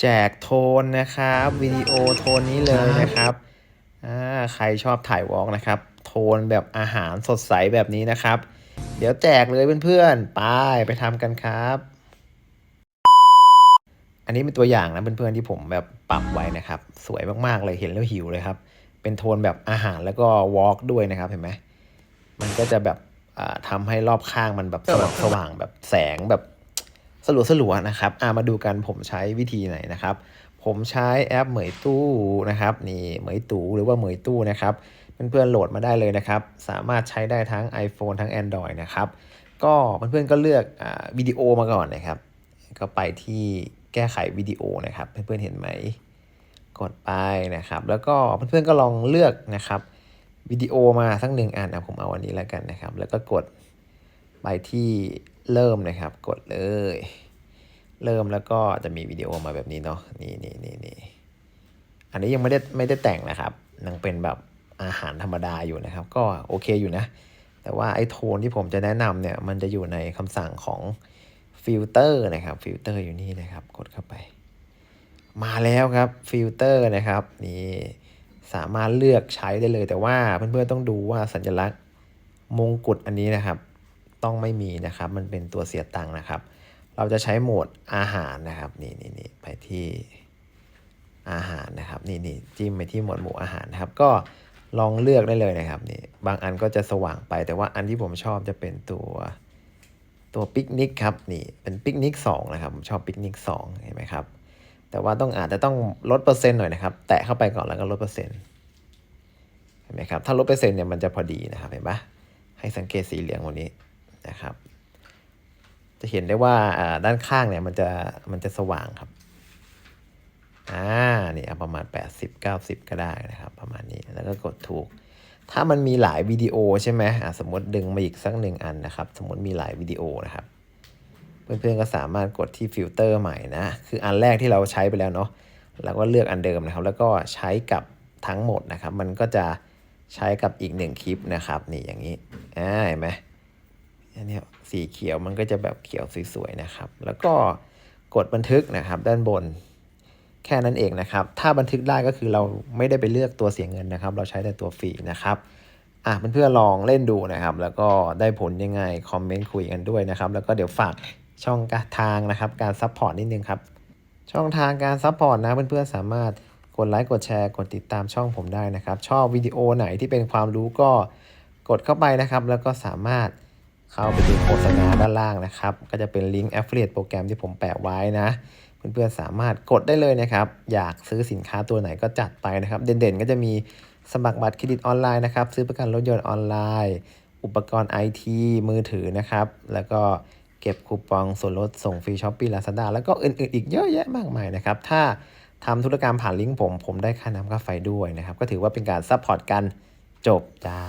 แจกโทนนะครับวิดีโอโทนนี้เลยนะครับอ่าใครชอบถ่ายวอล์กนะครับ โทนแบบอาหารสดใสแบบนี้นะครับ เดี๋ยวแจกเลยเพื่อนๆไปไปทำกันครับ อันนี้เป็นตัวอย่างนะเพื่อนๆที่ผมแบบปรับไว้นะครับ สวยมากๆเลยเห็นแล้วหิวเลยครับ เป็นโทนแบบอาหารแล้วก็วอล์กด้วยนะครับเห็นไหมมันก็จะแบบอ่าทำให้รอบข้างมันแบบสว่างสว่างๆแบบแสงแบบ สลัวสลัวนะครับอามาดูกันผมใช้วิธีไหนนะครับ ผมใช้แอปเหมยตู้นะครับนี่เหมยตู้หรือว่าเหมยตู้นะครับเพื่อนๆโหลดมาได้เลยนะครับ สามารถใช้ได้ทั้ง iPhone ทั้ง Android นะครับ ก็เพื่อนๆก็เลือกอวิดีโอมาก่อนนะครับ ก็ไปที่แก้ไขวิดีโอนะครับ เพื่อนๆเห็นไหม กดไปนะครับ แล้วก็เพื่อนๆก็ลองเลือกนะครับวิดีโอมาสักหนึ่งอันนะผมเอาอันนี้แล้วกันนะครับ แล้วก็กด ไปที่เริ่มนะครับ กดเลย เริ่มแล้วก็จะมีวิดีโอมาแบบนี้เนาะนี่นี่นี่นี่อันนี้ยังไม่ได้ไม่ได้แต่งนะครับยังเป็นแบบอาหารธรรมดาอยู่นะครับ ก็โอเคอยู่นะ แต่ว่าไอ้โทนที่ผมจะแนะนำเนี่ย มันจะอยู่ในคำสั่งของฟิลเตอร์นะครับฟิลเตอร์อยู่นี่นะครับ กดเข้าไป มาแล้วครับฟิลเตอร์นะครับนี่สามารถเลือกใช้ได้เลย แต่ว่าเพื่อนๆต้องดูว่าสัญลักษณ์มงกุฎอันนี้นะครับ ต้องไม่มีนะครับ มันเป็นตัวเสียตังค์นะครับ เราจะใช้โหมดอาหารนะครับนี่นี่นี่ไปที่อาหารนะครับนี่นี่จิ้มไปที่หมวดหมู่อาหารนะครับ ก็ลองเลือกได้เลยนะครับนี่บางอันก็จะสว่างไป แต่ว่าอันที่ผมชอบจะเป็นตัวตัวปิกนิกครับนี่เป็นปิกนิกสองนะครับผมชอบปิกนิกสองเห็นไหมครับแต่ว่าต้องอาจจะต้องลดเปอร์เซ็นต์หน่อยนะครับ แตะเข้าไปก่อนแล้วก็ลดเปอร์เซ็นต์เห็นไหมครับถ้าลดเปอร์เซ็นต์เนี่ยมันจะพอดีนะครับเห็นปะให้สังเกตสีเหลืองวันนี้ นะครับ จะเห็นได้ว่าด้านข้างเนี่ยมันจะมันจะสว่างครับอ่านี่เอาประมาณ 80 90 ก็ได้นะครับ ประมาณนี้แล้วก็กดถูก ถ้ามันมีหลายวิดีโอใช่ไหมอ่าสมมติดึงมาอีกสักหนึ่งอันนะครับ สมมติมีหลายวิดีโอนะครับ เพื่อนๆก็สามารถกดที่ฟิลเตอร์ใหม่นะ คืออันแรกที่เราใช้ไปแล้วเนาะแล้วก็เลือกอันเดิมนะครับ แล้วก็ใช้กับทั้งหมดนะครับ มันก็จะใช้กับอีกหนึ่งคลิปนะครับ นี่อย่างนี้อ่าเห็นไหม อันนี้สีเขียวมันก็จะแบบเขียวสวยๆนะครับ แล้วก็กดบันทึกนะครับ ด้านบน แค่นั้นเองนะครับ ถ้าบันทึกได้ก็คือเราไม่ได้ไปเลือกตัวเสียเงินนะครับ เราใช้แต่ตัวฟรีนะครับอะเพื่อนๆลองเล่นดูนะครับ แล้วก็ได้ผลยังไงคอมเมนต์คุยกันด้วยนะครับ แล้วก็เดี๋ยวฝากช่องทางนะครับการซัพพอร์ตนิดนึงครับช่องทางการซัพพอร์ตนะเพื่อนๆสามารถกดไลค์กดแชร์กดติดตามช่องผมได้นะครับ ชอบวิดีโอไหนที่เป็นความรู้ก็กดเข้าไปนะครับ แล้วก็สามารถ เข้าไปดูโฆษณาด้านล่างนะครับ ก็จะเป็นลิงก์ Affiliate โปรแกรมที่ผมแปะไว้นะ เพื่อนๆสามารถกดได้เลยนะครับ อยากซื้อสินค้าตัวไหนก็จัดไปนะครับ เด่นๆ ก็จะมีสมัครบัตรเครดิตออนไลน์นะครับ ซื้อประกันรถยนต์ออนไลน์ อุปกรณ์ไอทีมือถือนะครับ แล้วก็เก็บคูปองส่วนลดส่งฟรีช้อปปี้ลาซาด้าแล้วก็อื่นๆอีกเยอะแยะมากมายนะครับ ถ้าทำธุรกรรมผ่านลิงก์ผม ผมได้ค่าน้ำค่าไฟด้วยนะครับ ก็ถือว่าเป็นการซัพพอร์ตกันจบจ้า